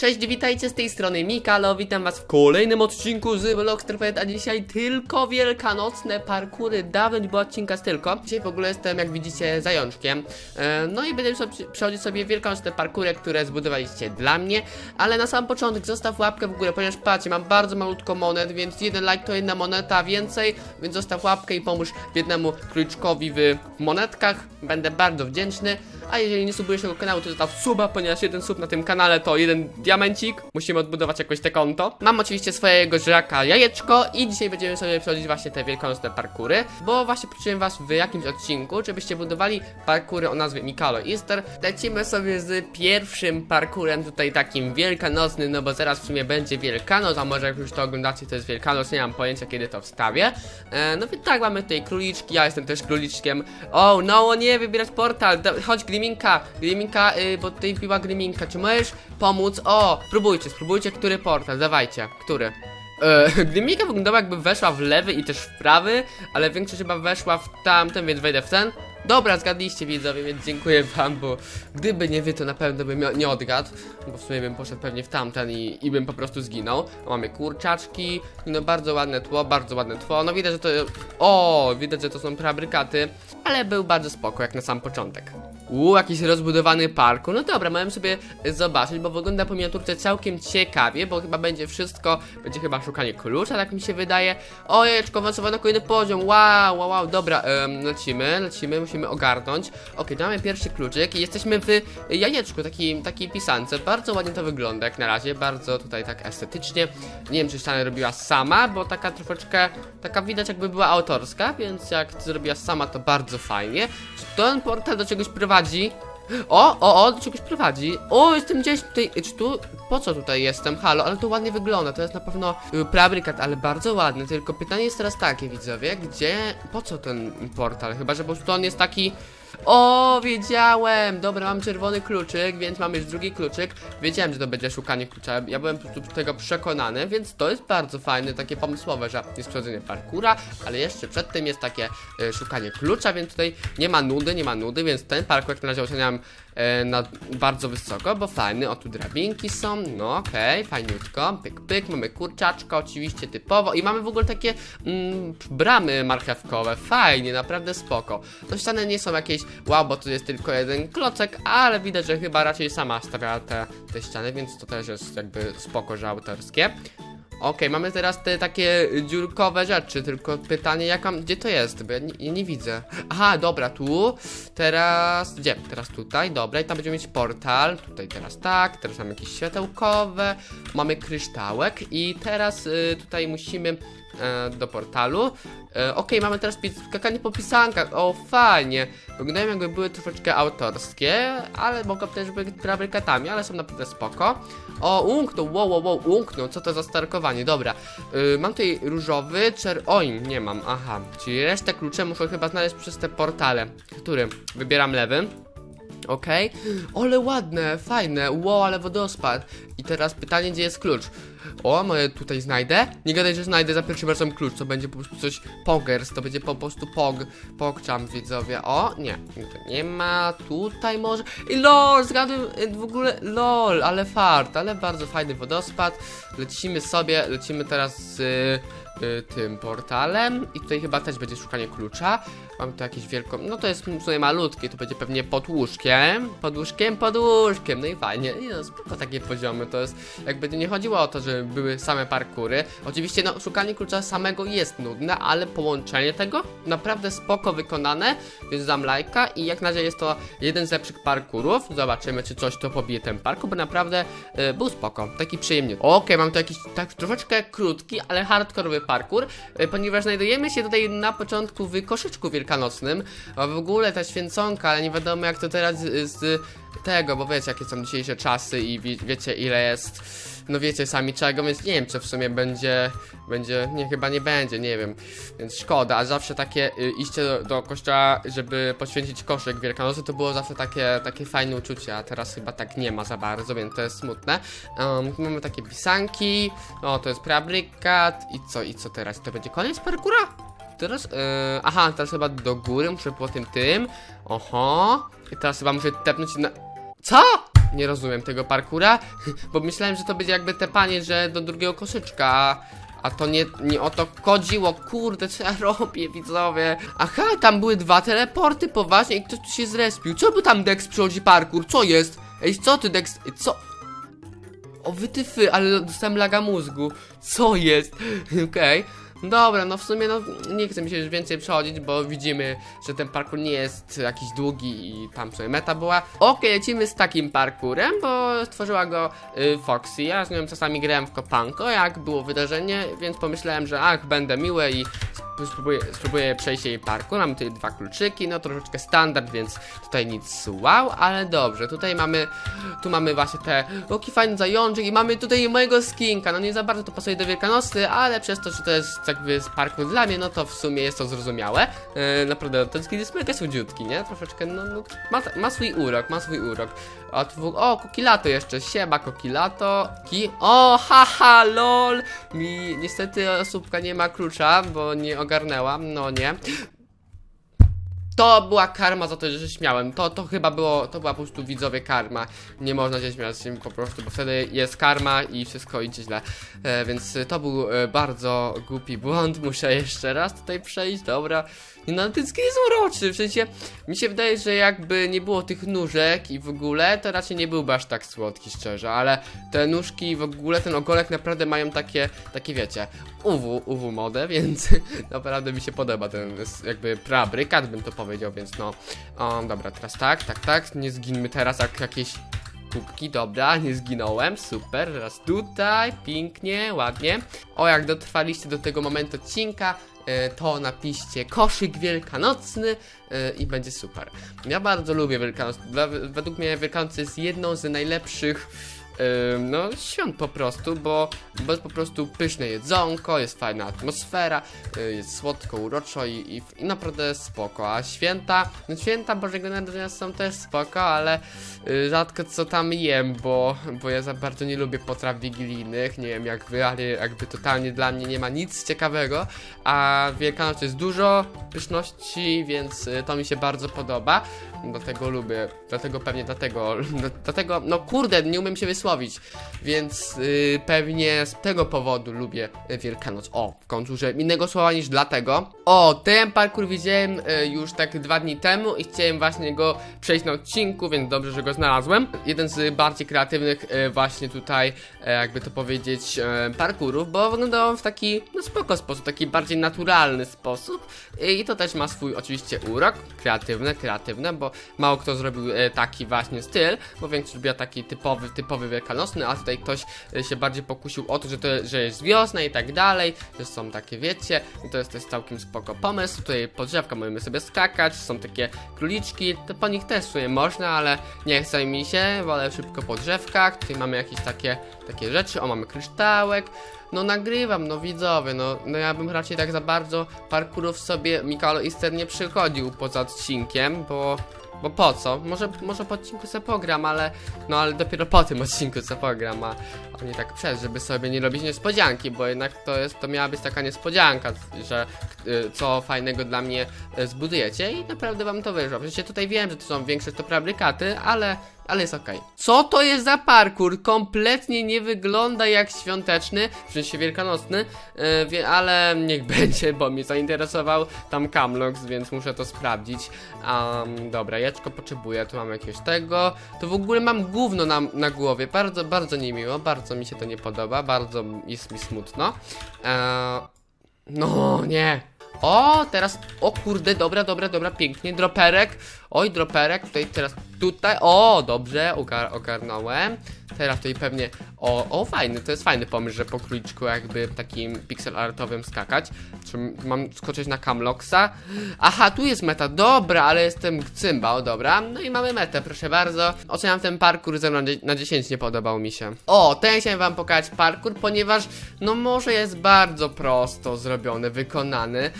Cześć, witajcie z tej strony Mikalo, witam was w kolejnym odcinku z Vlogsterpet, a dzisiaj tylko wielkanocne parkury, dawno było odcinka z tylko. Dzisiaj w ogóle jestem, jak widzicie, zajączkiem, e, no i będę przechodzić sobie wielkanocne parkury, które zbudowaliście dla mnie, ale na sam początek zostaw łapkę w górę, ponieważ patrzcie, mam bardzo malutko monet, więc jeden like to jedna moneta więcej, więc zostaw łapkę i pomóż biednemu króliczkowi w monetkach, będę bardzo wdzięczny. A jeżeli nie subujesz tego kanału, to zostaw suba, ponieważ jeden sub na tym kanale to jeden diamencik. Musimy odbudować jakoś te konto. Mam oczywiście swojego żraka jajeczko i dzisiaj będziemy sobie przechodzić właśnie te wielkanocne parkury, bo właśnie prosiłem was w jakimś odcinku, żebyście budowali parkury o nazwie Mikalo Easter. Lecimy sobie z pierwszym parkurem tutaj takim wielkanocnym, no bo zaraz w sumie będzie Wielkanoc, a może jak już to oglądacie, to jest Wielkanoc, nie mam pojęcia kiedy to wstawię. E, no więc tak, mamy tutaj króliczki, ja jestem też króliczkiem. O, no nie, wybierać portal, chodź Gliminka, Gliminka, y, bo tutaj wbiła Gliminka, czy możesz pomóc? O, spróbujcie, spróbujcie, który portal, dawajcie, który? E, Gliminka wyglądała jakby weszła w lewy i też w prawy, ale większość chyba weszła w tamten, więc wejdę w ten. Dobra, zgadliście widzowie, więc dziękuję wam, bo gdyby nie wy, to na pewno bym nie odgadł, bo w sumie bym poszedł pewnie w tamten i, i bym po prostu zginął. Mamy kurczaczki, no bardzo ładne tło, bardzo ładne tło, no widać, że to, o, widać, że to są preabrykaty, ale był bardzo spoko, jak na sam początek. Uuu, jakiś rozbudowany parku. No dobra, mamy sobie zobaczyć, bo wygląda po miniaturce całkiem ciekawie, bo chyba będzie wszystko, będzie chyba szukanie klucza, tak mi się wydaje. Ojeczko, awansowano kolejny poziom, wow, wow, wow, dobra, em, lecimy, lecimy, musimy ogarnąć. To mamy pierwszy kluczyk i jesteśmy w jajeczku, takiej, takiej pisance. Bardzo ładnie to wygląda jak na razie, bardzo tutaj tak estetycznie. Nie wiem, czy ścianę robiła sama, bo taka troszeczkę, taka widać jakby była autorska, więc jak zrobiła sama, to bardzo fajnie. Czy ten portal do czegoś prowadzi? O, o, o, do czegoś prowadzi. O, jestem gdzieś tutaj. Czy tu. Po co tutaj jestem? Halo, ale to ładnie wygląda. To jest na pewno y, preabrykat, ale bardzo ładny. Tylko pytanie jest teraz takie, widzowie. Gdzie. Po co ten portal? Chyba, że po prostu on jest taki. O, wiedziałem! Dobra, mam czerwony kluczyk, więc mam już drugi kluczyk. Wiedziałem, że to będzie szukanie klucza. Ja byłem po prostu tego przekonany, więc to jest bardzo fajne, takie pomysłowe, że jest przechodzenie parkura, ale jeszcze przed tym jest takie e, szukanie klucza, więc tutaj nie ma nudy, nie ma nudy, więc ten parkour jak na razie oceniam na bardzo wysoko, bo fajny. O, tu drabinki są, no okej, fajniutko. Pyk, pyk, mamy kurczaczka oczywiście typowo i mamy w ogóle takie mm, bramy marchewkowe. Fajnie, naprawdę spoko. No ściany nie są jakieś wow, bo tu jest tylko jeden klocek, ale widać, że chyba raczej sama stawiała te, te ściany, więc to też jest jakby spoko, że autorskie. Okej, mamy teraz te takie dziurkowe rzeczy, tylko pytanie, jak mam, gdzie to jest, bo ja nie, nie widzę. Aha, dobra, tu, teraz, gdzie? Teraz tutaj, dobra, i tam będziemy mieć portal, tutaj teraz tak, teraz mamy jakieś światełkowe, mamy kryształek i teraz y, tutaj musimy do portalu. E, Okej, mamy teraz skakanie po pisankach. O, fajnie. Wyglądają jakby były troszeczkę autorskie, ale mogą też być prefabrykatami, ale są naprawdę spoko. O, umknął, wow, wow, wow, umknął. Co to za starkowanie? Dobra. Y, mam tutaj różowy, czer... Oj, nie mam, aha. Czyli resztę klucze muszę chyba znaleźć przez te portale. Który? Wybieram lewy. Okej. Ale ładne, fajne. Wow, ale wodospad. I teraz pytanie, gdzie jest klucz? O, może tutaj znajdę? Nie gadaj, że znajdę za pierwszym razem klucz, to będzie po prostu coś pogers, to będzie po prostu pog, pogczam widzowie. O, nie, nie ma, tutaj może. I lol, zgadłem y, w ogóle, lol, ale fart, ale bardzo fajny wodospad. Lecimy sobie, lecimy teraz z y, tym portalem i tutaj chyba też będzie szukanie klucza. Mam tu jakieś wielką, no to jest w sumie malutkie, to będzie pewnie pod łóżkiem, pod łóżkiem, pod łóżkiem, no i fajnie, I no spoko takie poziomy, to jest, jakby nie chodziło o to, że były same parkury, oczywiście no szukanie klucza samego jest nudne, ale połączenie tego naprawdę spoko wykonane, więc dam lajka i jak na razie jest to jeden z lepszych parkurów, zobaczymy czy coś to pobije ten parkour, bo naprawdę y, był spoko, taki przyjemny. Okej, mam tu jakiś tak troszeczkę krótki, ale hardkorowy parkour, y, ponieważ znajdujemy się tutaj na początku w koszyczku wielkanocnym, a w ogóle ta święconka, ale nie wiadomo jak to teraz z, z tego, bo wiecie jakie są dzisiejsze czasy i wie, wiecie ile jest, no wiecie sami czego, więc nie wiem czy w sumie będzie, będzie, nie chyba nie będzie, nie wiem, więc szkoda, a zawsze takie y, iście do, do kościoła, żeby poświęcić koszyk wielkanocny, to było zawsze takie, takie fajne uczucie, a teraz chyba tak nie ma za bardzo, więc to jest smutne. Um, mamy takie pisanki, o to jest preabrykat i co, i co teraz, to będzie koniec parkura? Teraz, yy, aha, teraz chyba do góry, muszę po tym tym. Oho. I teraz chyba muszę tepnąć na... Co? Nie rozumiem tego parkura, bo myślałem, że to będzie jakby te panie, że do drugiego koszyczka, a, to nie, nie o to chodziło, kurde, co ja robię, widzowie. Aha, tam były dwa teleporty, poważnie, i ktoś tu się zrespił. Co by tam Dex przychodzi parkur, co jest? Ej, co ty Dex, co? O wytyfy, ale dostałem laga mózgu. Co jest? Okej. Dobra, no w sumie no nie chcę mi się już więcej przechodzić, bo widzimy, że ten parkour nie jest jakiś długi i tam sobie meta była. Okej, lecimy z takim parkurem, bo stworzyła go y, Foxy. Ja z nią czasami grałem w kopanko, jak było wydarzenie, więc pomyślałem, że ach, będę miły i spróbuję, spróbuję przejść jej parkour. Mamy tutaj dwa kluczyki, no troszeczkę standard, więc tutaj nic wow, ale dobrze. Tutaj mamy, tu mamy właśnie te, oki fajny zajączek i mamy tutaj mojego skinka. No nie za bardzo to pasuje do Wielkanocy, ale przez to, że to jest jakby z parku dla mnie, no to w sumie jest to zrozumiałe. E, naprawdę, ten skin jest mega słodziutki, nie? Troszeczkę, no, no ma, ma swój urok, ma swój urok. O, tu, o, Kokilato jeszcze, siema Kokilato. Ki, o, haha, lol. Mi niestety osóbka nie ma klucza, bo nie ogarnęłam, no nie. To była karma za to, że się śmiałem. To, to chyba było, to była po prostu widzowie karma. Nie można się śmiać się po prostu, bo wtedy jest karma i wszystko idzie źle. E, więc to był e, bardzo głupi błąd. Muszę jeszcze raz tutaj przejść, dobra. Nie no, ten skin jest uroczy, w sensie mi się wydaje, że jakby nie było tych nóżek i w ogóle, to raczej nie byłby aż tak słodki, szczerze, ale te nóżki i w ogóle ten ogolek naprawdę mają takie, takie wiecie, UW, UW modę, więc naprawdę mi się podoba ten jakby preabrykat, bym to powiedział, więc no, o, dobra, teraz tak, tak, tak, nie zginmy teraz jak jakieś kubki, dobra, nie zginąłem, super, teraz tutaj, pięknie, ładnie. O, jak dotrwaliście do tego momentu odcinka, e, to napiszcie koszyk wielkanocny e, i będzie super. Ja bardzo lubię Wielkanoc, według mnie Wielkanoc jest jedną z najlepszych no, świąt po prostu, bo, bo jest po prostu pyszne jedzonko, jest fajna atmosfera, y, jest słodko, uroczo i, i, i naprawdę spoko. A święta, no święta Bożego Narodzenia są też spoko, ale y, rzadko co tam jem, bo, bo ja za bardzo nie lubię potraw wigilijnych, nie wiem jak wy, ale jakby totalnie dla mnie nie ma nic ciekawego, a Wielkanoc jest dużo pyszności, więc y, to mi się bardzo podoba. Dlatego lubię, dlatego pewnie dlatego, dlatego, no kurde, nie umiem się wysłowić, więc y, pewnie z tego powodu lubię Wielkanoc. O, w końcu, że innego słowa niż dlatego. O, ten parkour widziałem y, już tak dwa dni temu i chciałem właśnie go przejść na odcinku, więc dobrze, że go znalazłem. Jeden z bardziej kreatywnych y, właśnie tutaj, e, jakby to powiedzieć, e, parkurów, bo wyglądał w taki, no spoko sposób, taki bardziej naturalny sposób Y, i to też ma swój oczywiście urok, kreatywne, kreatywne, bo mało kto zrobił e, taki właśnie styl, bo większość robiła taki typowy, typowy wielkanocny, a tutaj ktoś e, się bardziej pokusił o to, że, to, że jest wiosna i tak dalej, że są takie, wiecie, i to jest też całkiem spoko pomysł, tutaj po drzewka możemy sobie skakać, są takie króliczki, to po nich też sobie można, ale nie chce mi się, wolę szybko po drzewkach, tutaj mamy jakieś takie, takie rzeczy, o mamy kryształek, no nagrywam, no widzowie, no, no ja bym raczej tak za bardzo parkurów sobie Mikalo Easter nie przychodził poza odcinkiem, bo, bo po co? Może, może po odcinku sobie pogram, ale, no ale dopiero po tym odcinku sobie pogram, a, a nie tak przed, żeby sobie nie robić niespodzianki, bo jednak to jest, to miała być taka niespodzianka, że y, co fajnego dla mnie y, zbudujecie i naprawdę wam to wyszło. Sensie tutaj wiem, że to są większość to fabrykaty, ale ale jest okej. Co to jest za parkour? Kompletnie nie wygląda jak świąteczny, w sensie wielkanocny, wie, ale niech będzie, bo mnie zainteresował tam Camlox, więc muszę to sprawdzić. Um, dobra, jeczko potrzebuję, tu mam jakiegoś tego. To w ogóle mam gówno na, na głowie, bardzo, bardzo niemiło, bardzo mi się to nie podoba, bardzo jest mi smutno. E, no, nie. O, teraz, o kurde, dobra, dobra, dobra, pięknie, droperek, oj, droperek, tutaj, teraz, tutaj, o, dobrze, ogar ogarnąłem, teraz tutaj pewnie, o, o, fajny, to jest fajny pomysł, że po króliczku jakby takim pixel artowym skakać, czy mam skoczyć na Camloxa, aha, tu jest meta, dobra, ale jestem cymbał, dobra, no i mamy metę, proszę bardzo, oceniam ten parkour 0 na dzie- na 10, nie podobał mi się. O, ten chciałem wam pokazać parkour, ponieważ, no może jest bardzo prosto zrobiony, wykonany, y,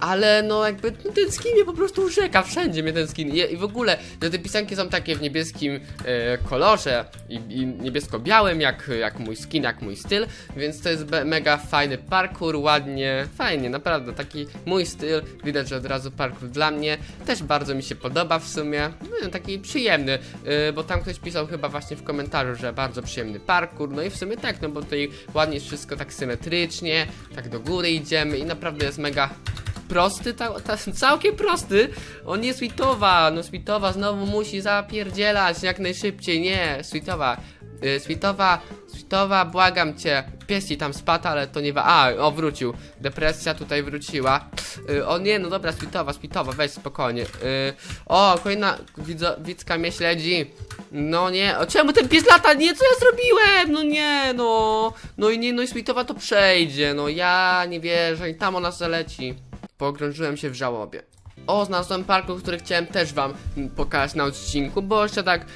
ale no jakby ten skin mnie po prostu urzeka, wszędzie mnie ten skin i, i w ogóle, że te pisanki są są takie w niebieskim e, kolorze i, i niebiesko-białym, jak, jak mój skin, jak mój styl, więc to jest mega fajny parkour, ładnie, fajnie, naprawdę, taki mój styl, widać, że od razu parkour dla mnie, też bardzo mi się podoba w sumie, no, taki przyjemny, e, bo tam ktoś pisał chyba właśnie w komentarzu, że bardzo przyjemny parkour, no i w sumie tak, no bo tutaj ładnie jest wszystko tak symetrycznie, tak do góry idziemy i naprawdę jest mega prosty, ta, ta, całkiem prosty. On jest Sweetowa, no Sweetowa znowu musi zapierdzielać jak najszybciej, nie, Sweetowa, y, Sweetowa, Sweetowa, błagam cię, pies ci tam spadł, ale to nie wa... A, o, wrócił, depresja tutaj wróciła. Y, o nie, no dobra, Sweetowa, Sweetowa, weź spokojnie. Y, o, kolejna widzka mnie śledzi. No nie, o czemu ten pies lata? Nie, co ja zrobiłem? No nie, no. No i nie, no i Sweetowa to przejdzie, no ja nie wierzę i tam ona zaleci. Pogrążyłem się w żałobie. O, znalazłem parkour, który chciałem też wam pokazać na odcinku, bo jeszcze tak y,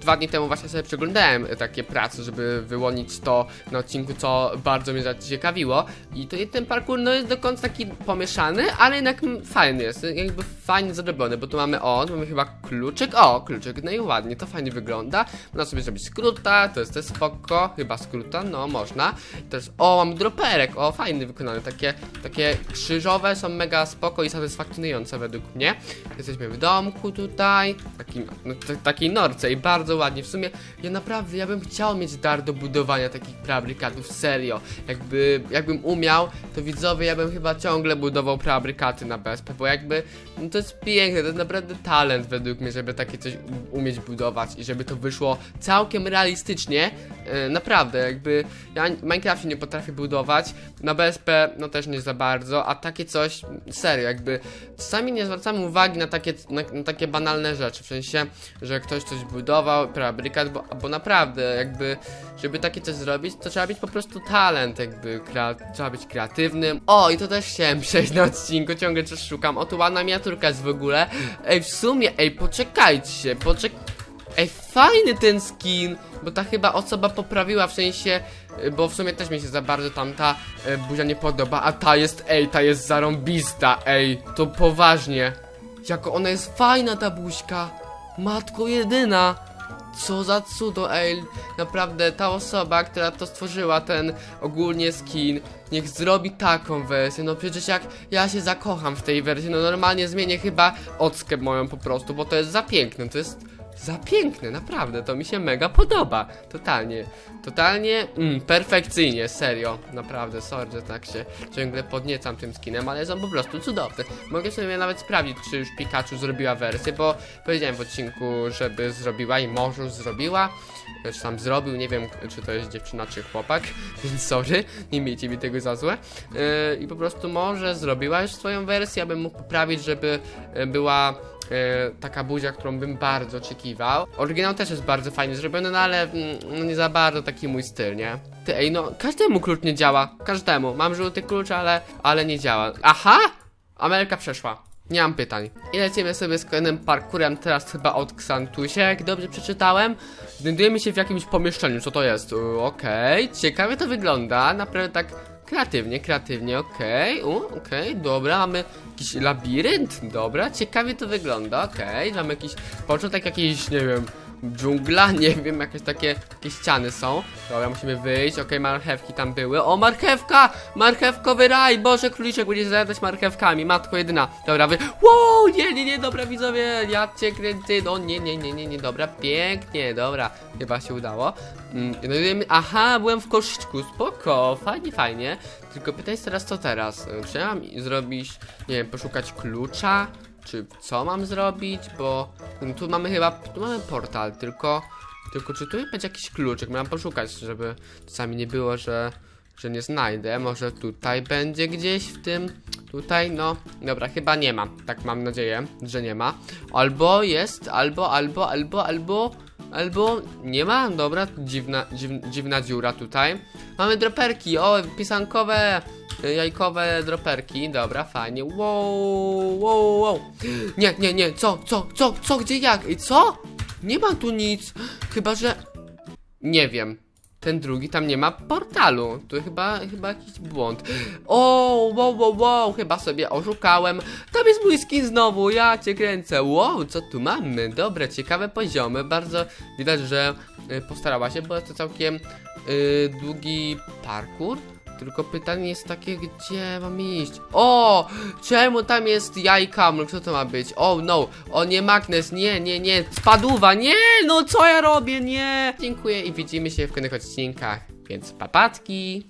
dwa dni temu właśnie sobie przeglądałem y, takie prace, żeby wyłonić to na odcinku, co bardzo mnie zaciekawiło. I to ten parkour no jest do końca taki pomieszany, ale jednak fajny jest, jakby fajnie zrobiony, bo tu mamy o, mamy chyba kluczyk, o, kluczyk, no i ładnie, to fajnie wygląda. Można sobie zrobić skróta, to jest też spoko, chyba skróta, no można. Też, o, mam droperek, o, fajny wykonany, takie, takie krzyżowe są mega spoko i satysfakcjonujące według mnie. Jesteśmy w domku tutaj, takim, no, takiej norce i bardzo ładnie. W sumie ja naprawdę, ja bym chciał mieć dar do budowania takich preabrykatów, serio. Jakby, jakbym umiał, to widzowie, ja bym chyba ciągle budował preabrykaty na BSP, bo jakby, no to jest piękne, to jest naprawdę talent według mnie, żeby takie coś umieć budować i żeby to wyszło całkiem realistycznie. E, naprawdę, jakby, ja w Minecrafcie nie potrafię budować, na BSP no też nie za bardzo, a takie coś, serio, jakby czasami nie zwracamy uwagi na takie, na, na takie banalne rzeczy, w sensie, że ktoś coś budował, preabrykat, bo, bo naprawdę, jakby, żeby takie coś zrobić, to trzeba mieć po prostu talent, jakby, trzeba być kreatywnym. O, i to też chciałem przejść na odcinku, ciągle coś szukam, o, tu ładna miniaturka jest w ogóle, ej, w sumie, ej, poczekajcie, poczek... Ej, fajny ten skin, bo ta chyba osoba poprawiła, w sensie, y, bo w sumie też mi się za bardzo tamta y, buzia nie podoba, a ta jest, ej, ta jest zarąbista, ej, to poważnie. Jako ona jest fajna ta buźka, matko jedyna. Co za cudo, ej, naprawdę ta osoba, która to stworzyła, ten ogólnie skin, niech zrobi taką wersję, no przecież jak ja się zakocham w tej wersji, no normalnie zmienię chyba ockę moją po prostu, bo to jest za piękne, to jest za piękne, naprawdę, to mi się mega podoba, totalnie, totalnie, mm, perfekcyjnie, serio, naprawdę, sorry, że tak się ciągle podniecam tym skinem, ale są po prostu cudowne. Mogę sobie nawet sprawdzić, czy już Pikachu zrobiła wersję, bo powiedziałem w odcinku, żeby zrobiła i może już zrobiła, czy tam zrobił, nie wiem, czy to jest dziewczyna, czy chłopak, więc sorry, nie miejcie mi tego za złe. Yy, I po prostu może zrobiła już swoją wersję, abym mógł poprawić, żeby yy, była e, taka buzia, którą bym bardzo oczekiwał. Oryginał też jest bardzo fajnie zrobiony, no ale mm, no nie za bardzo taki mój styl, nie? Ty, ej, no, każdemu klucz nie działa. Każdemu. Mam żółty klucz, ale, ale nie działa. Aha! Amelka przeszła. Nie mam pytań. I lecimy sobie z kolejnym parkurem, teraz chyba od Xantusie, jak dobrze przeczytałem. Znajdujemy się w jakimś pomieszczeniu, co to jest? Okej, ciekawie to wygląda, naprawdę tak kreatywnie, kreatywnie, okej, u, okej, dobra, mamy jakiś labirynt, dobra, ciekawie to wygląda, okej, mamy jakiś początek jakiejś, nie wiem, dżungla, nie wiem, jakieś takie, takie ściany są. Dobra, musimy wyjść, okej, marchewki tam były. O, marchewka! Marchewkowy raj! Boże, króliczek będzie zajadać marchewkami, matko jedyna. Dobra, wy... Wow, nie, nie, nie, dobra, widzowie, ja cię kręcę, no nie, nie, nie, nie, nie, dobra, pięknie, dobra, chyba się udało. Mm, no aha, byłem w koszyczku, spoko, fajnie, fajnie. Tylko pytaj się teraz, co teraz? Czy ja mam zrobić, nie wiem, poszukać klucza? Czy co mam zrobić? Bo no, tu mamy chyba, tu mamy portal, tylko, tylko czy tu będzie jakiś kluczyk? Miałem poszukać, żeby czasami nie było, że, że nie znajdę. Może tutaj będzie gdzieś w tym, tutaj, no, dobra, chyba nie ma. Tak mam nadzieję, że nie ma. Albo jest, albo, albo, albo, albo, albo nie ma. Dobra, dziwna, dziw, dziwna dziura tutaj. Mamy droperki, o, pisankowe, jajkowe droperki. Dobra, fajnie. Wow, wow, wow. Nie, nie, nie, co, co, co, co, gdzie, jak? I co? Nie ma tu nic. Chyba, że... Nie wiem. ten drugi, tam nie ma portalu. Tu chyba, chyba jakiś błąd. O, wow, wow, wow, chyba sobie oszukałem. Tam jest mój skin znowu, ja cię kręcę. Wow, co tu mamy? Dobre, ciekawe poziomy. Bardzo widać, że y, postarała się, bo jest to całkiem y, długi parkour. Tylko pytanie jest takie, gdzie mam iść? O! Czemu tam jest jajka? Kto to ma być? Oh, no! O nie, magnes, nie, nie, nie! Spadówa, nie! No co ja robię? Nie! Dziękuję i widzimy się w kolejnych odcinkach. Więc papatki!